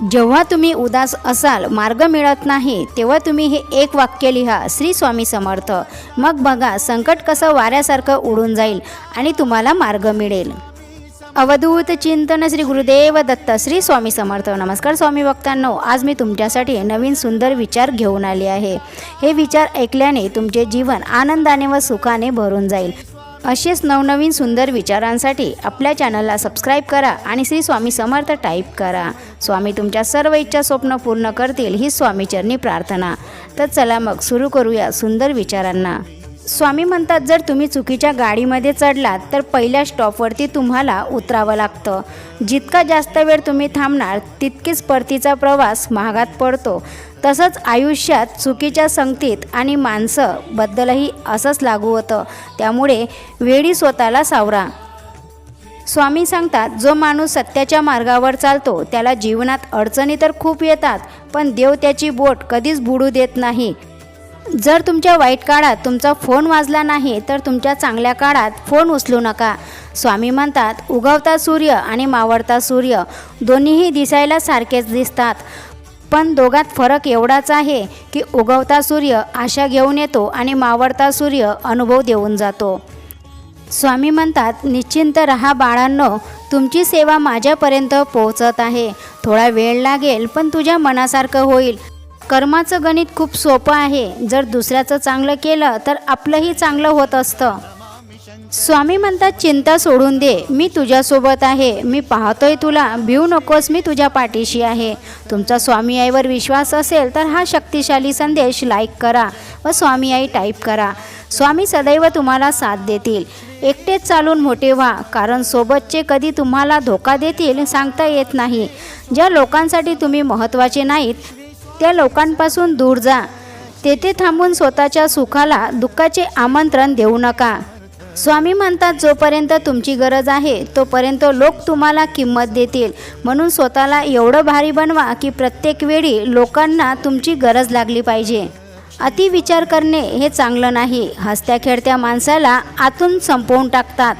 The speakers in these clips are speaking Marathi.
जेव्हा तुम्ही उदास असाल मार्ग मिळत नाही तेव्हा तुम्ही हे एक वाक्य लिहा श्री स्वामी समर्थ. मग बघा संकट कसं वाऱ्यासारखं उडून जाईल आणि तुम्हाला मार्ग मिळेल. अवधूत चिंतन श्री गुरुदेव दत्त. श्री स्वामी समर्थ. नमस्कार स्वामी भक्तांनो आज मी तुमच्यासाठी नवीन सुंदर विचार घेऊन आले आहे. हे विचार ऐकल्याने तुमचे जीवन आनंदाने व सुखाने भरून जाईल. असेच नवनवीन सुंदर विचारांसाठी आपल्या चॅनलला सबस्क्राईब करा आणि श्री स्वामी समर्थ टाईप करा. स्वामी तुमच्या सर्व इच्छा स्वप्न पूर्ण करतील ही स्वामीचरणी प्रार्थना. तर चला मग सुरू करूया सुंदर विचारांना. स्वामी म्हणतात जर तुम्ही चुकीच्या गाडीमध्ये चढलात तर पहिल्या स्टॉपवरती तुम्हाला उतरावं लागतं. जितका जास्त वेळ तुम्ही थांबणार तितकीच परतीचा प्रवास महागात पडतो. तसंच आयुष्यात चुकीच्या संगतीत आणि माणसंबद्दलही असंच लागू होतं. त्यामुळे वेळी स्वतःला सावरा. स्वामी सांगतात जो माणूस सत्याच्या मार्गावर चालतो त्याला जीवनात अडचणी तर खूप येतात पण देव त्याची बोट कधीच बुडू देत नाही. जर तुमच्या वाईट काळात तुमचा फोन वाजला नाही तर तुमच्या चांगल्या काळात फोन उचलू नका. स्वामी म्हणतात उगवता सूर्य आणि मावळता सूर्य दोन्हीही दिसायला सारखेच दिसतात. पण दोघात फरक एवढाच आहे की उगवता सूर्य आशा घेऊन येतो आणि मावळता सूर्य अनुभव देऊन जातो. स्वामी म्हणतात निश्चिंत रहा बाळांनो तुमची सेवा माझ्यापर्यंत पोहोचत आहे. थोडा वेळ लागेल पण तुझ्या मनासारखं होईल. कर्माचं गणित खूप सोपं आहे. जर दुसऱ्याचं चांगलं केलं तर आपलंही चांगलं होत असतं. स्वामी म्हणतात चिंता सोडून दे. मी तुझ्यासोबत आहे. मी पाहतोय तुला. भिऊ नकोस. मी तुझ्या पाठीशी आहे. तुमचा स्वामी आईवर विश्वास असेल तर हा शक्तिशाली संदेश लाईक करा व स्वामी आई टाईप करा. स्वामी सदैव तुम्हाला साथ देतील. एकटेच चालून मोठे व्हा कारण सोबतचे कधी तुम्हाला धोका देतील सांगता येत नाही. ज्या लोकांसाठी तुम्ही महत्त्वाचे नाहीत त्या लोकांपासून दूर जा. तेथे थांबून स्वतःच्या सुखाला दुःखाचे आमंत्रण देऊ नका. स्वामी म्हणतात जोपर्यंत तुमची गरज आहे तोपर्यंत लोक तुम्हाला किंमत देतील. म्हणून स्वतःला एवढं भारी बनवा की प्रत्येक वेळी लोकांना तुमची गरज लागली पाहिजे. अति विचार करणे हे चांगलं नाही. हसत्या खेळत्या माणसाला आतून संपवून टाकतात.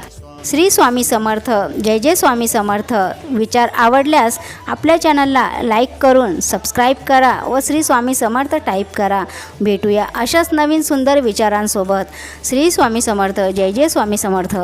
श्री स्वामी समर्थ जय जय स्वामी समर्थ. विचार आवडल्यास आपल्या चॅनलला लाईक करून सबस्क्राईब करा व श्री स्वामी समर्थ टाईप करा. भेटूया अशाच नवीन सुंदर विचारांसोबत. श्री स्वामी समर्थ जय जय स्वामी समर्थ.